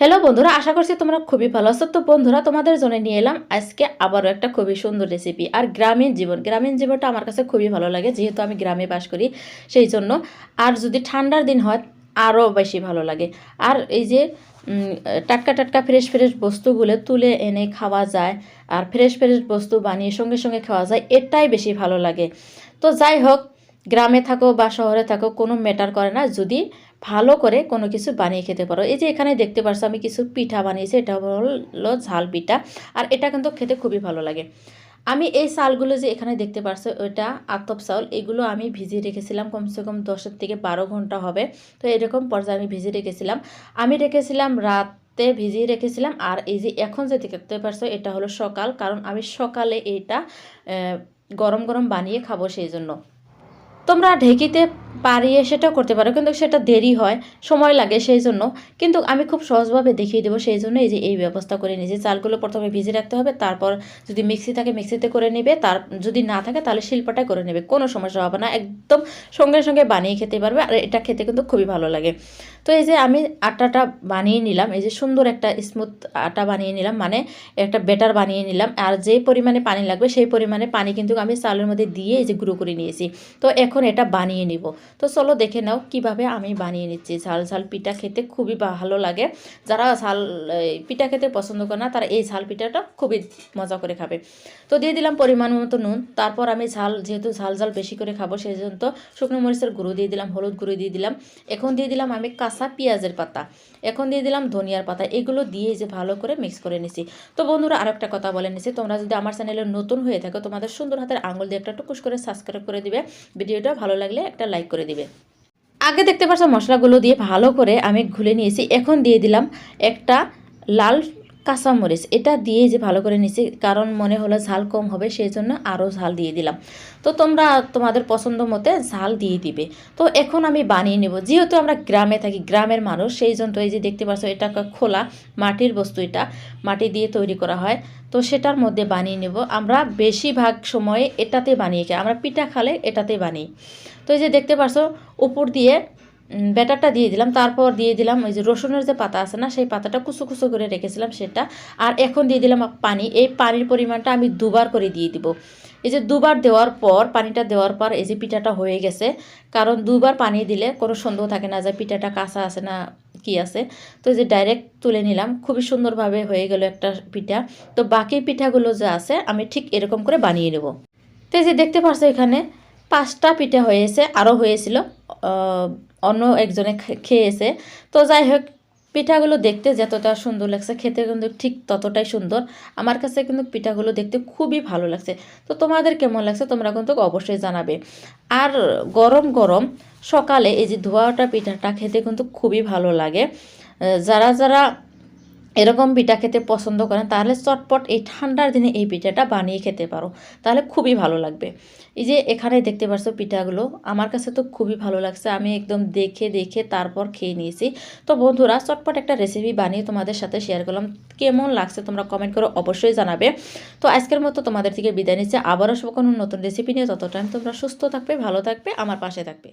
Hello বন্ধুরা, আশা করছি তোমরা খুবই ভালো আছো। তো বন্ধুরা, তোমাদের জন্য নিয়ে এলাম আজকে আবারও একটা খুবই সুন্দর রেসিপি আর গ্রামীণ জীবন, গ্রামীণ জীবনটা আমার কাছে খুবই ভালো লাগে, যেহেতু আমি গ্রামে বাস করি, সেই জন্য। আর যদি ঠান্ডার দিন হয়, আরও বেশি ভালো লাগে। আর এই যে টাটকা টাটকা ফ্রেশ ফ্রেশ বস্তুগুলো তুলে এনে খাওয়া যায়, আর ফ্রেশ ফ্রেশ বস্তু বানিয়ে সঙ্গে সঙ্গে খাওয়া যায়, এটাই বেশি ভালো লাগে। তো যাই হোক গ্রামে থাকো বা শহরে থাকো, কোনো ম্যাটার করে না। যদি ভালো করে কোনো কিছু বানিয়ে খেতে পারো। এই যে এখানে দেখতে পারছ, আমি কিছু পিঠা বানিয়েছি। এটা হলো ঝাল পিঠা। আর এটা কিন্তু খেতে খুবই ভালো লাগে। আমি এই চালগুলো যে এখানে দেখতে পারছ ওটা আতপ চাউল, এগুলো আমি ভিজিয়ে রেখেছিলাম। কমসে কম দশের থেকে বারো ঘণ্টা হবে। তো এরকম পর্যায়ে আমি ভিজিয়ে রেখেছিলাম। আমি রেখেছিলাম রাতে ভিজিয়ে রেখেছিলাম। আর এই যে এখন যে দেখতে পারছ, এটা হলো সকাল। কারণ আমি সকালে এটা গরম গরম বানিয়ে খাব সেই জন্য। তোমরা ঢেকিতে পারিয়ে সেটাও করতে পারো। কিন্তু সেটা দেরি হয়, সময় লাগে সেই জন্য কিন্তু আমি খুব সহজভাবে দেখিয়ে দেবো সেই জন্য এই যে এই ব্যবস্থা করে নিয়েছি। চালগুলো প্রথমে ভিজে রাখতে হবে, তারপর যদি মিক্সি থাকে মিক্সিতে করে নেবে, তার যদি না থাকে তাহলে শিল্পটাই করে নেবে। কোনো সমস্যা হবে না, একদম সঙ্গে সঙ্গে বানিয়ে খেতে পারবে, আর এটা খেতে কিন্তু খুবই ভালো লাগে। তো এই যে আমি আটাটা বানিয়ে নিলাম, এই যে সুন্দর একটা স্মুথ আটা বানিয়ে নিলাম মানে একটা বেটার বানিয়ে নিলাম, আর যে পরিমাণে পানি লাগবে সেই পরিমাণে পানি কিন্তু আমি চালের মধ্যে দিয়ে এই যে গুঁড়ো করে নিয়েছি। তো এখন এটা বানিয়ে নিব। তো চলো দেখে নাও কীভাবে আমি বানিয়ে নিচ্ছি। ঝাল ঝাল পিঠা খেতে খুবই ভালো লাগে। যারা ঝাল পিঠা খেতে পছন্দ করে না, তারা এই ঝাল পিঠাটা খুবই মজা করে খাবে। তো দিয়ে দিলাম পরিমাণ মতো নুন। তারপর আমি ঝাল, যেহেতু ঝাল ঝাল বেশি করে খাব সেই জন্য শুকনো মরিচের গুঁড়ো দিয়ে দিলাম, হলুদ গুঁড়ো দিয়ে দিলাম। এখন দিয়ে দিলাম আমি কাঁচা পেঁয়াজের পাতা। এখন দিয়ে দিলাম ধনিয়ার পাতা। এগুলো দিয়ে যে ভালো করে মিক্স করে নিছি। তো বন্ধুরা আরও একটা কথা বলে নিছি, তোমরা যদি আমার চ্যানেলে নতুন হয়ে থাকো, তোমাদের সুন্দর হাতের আঙুল দিয়ে একটা টুকুস করে সাবস্ক্রাইব করে দিবে। ভিডিওটা ভালো লাগলে একটা লাইক করে দিবে। আগে দেখতে পাচ্ছ মশলাগুলো দিয়ে ভালো করে আমি ঘুলে নিয়েছি। এখন দিয়ে দিলাম একটা লাল কাঁচামরিচ, এটা দিয়ে যে ভালো করে নিয়েছি কারণ মনে হলো ঝাল কম হবে সেই জন্য আরও ঝাল দিয়ে দিলাম। তো তোমরা তোমাদের পছন্দ মতে ঝাল দিয়ে দিবে। তো এখন আমি বানিয়ে নেব। যেহেতু আমরা গ্রামে থাকি, গ্রামের মানুষ, সেই জন্য এই যে দেখতে পাচ্ছ এটা খোলা মাটির বস্তু এটা, মাটি দিয়ে তৈরি করা হয়। তো সেটার মধ্যে বানিয়ে নেব। আমরা বেশিরভাগ সময়ে এটাতে বানিয়ে খাই। আমরা পিঠা খালে এটাতে বানিয়ে। তো এই যে দেখতে পাচ্ছ উপর দিয়ে ব্যাটারটা দিয়ে দিলাম, তারপর দিয়ে দিলাম ওই যে রসুনের যে পাতা আছে না, সেই পাতাটা কুচু কুচু করে রেখেছিলাম সেটা। আর এখন দিয়ে দিলাম পানি, এই পানির পরিমাণটা আমি দুবার করে দিয়ে দিব। এই যে দুবার দেওয়ার পর, পানিটা দেওয়ার পর এই যে পিঠাটা হয়ে গেছে, কারণ দুবার পানি দিলে কোনো সন্দেহ থাকে না যে পিঠাটা কাঁচা আছে না কি আছে। তো এই যে ডাইরেক্ট তুলে নিলাম, খুবই সুন্দরভাবে হয়ে গেল একটা পিঠা। তো বাকি পিঠাগুলো যে আছে, আমি ঠিক এরকম করে বানিয়ে নেব। তো এই যে দেখতে পারছ এখানে পাঁচটা পিঠা হয়েছে আরও হয়েছিল অন্য একজনে খেয়েছে তো যাই হোক, পিঠাগুলো দেখতে যতটা সুন্দর লাগছে, খেতে কিন্তু ঠিক ততটাই সুন্দর আমার কাছে কিন্তু পিঠাগুলো দেখতে খুবই ভালো লাগছে। তো তোমাদের কেমন লাগছে তোমরা কিন্তু অবশ্যই জানাবে। আর গরম গরম সকালে এই যে ধোয়াটা পিঠাটা খেতে কিন্তু খুবই ভালো লাগে। যারা যারা এরকম পিঠা খেতে পছন্দ করেন, তাহলে চটপট এই ঠান্ডার দিনে এই পিঠাটা বানিয়ে খেতে পারো। তাহলে খুবই ভালো লাগবে। এই যে এখানে দেখতে পাচ্ছ পিঠাগুলো, আমার কাছে তো খুবই ভালো লাগছে। আমি একদম দেখে দেখে তারপর খেয়ে নিয়েছি। তো বন্ধুরা, চটপট একটা রেসিপি বানিয়ে তোমাদের সাথে শেয়ার করলাম। কেমন লাগছে তোমরা কমেন্ট করে অবশ্যই জানাবে। তো আজকের মতো তোমাদের থেকে বিদায় নিচ্ছে। আবারও সব কোনো নতুন রেসিপি নিয়ে। তত টাইম তোমরা সুস্থ থাকবে, ভালো থাকবে, আমার পাশে থাকবে।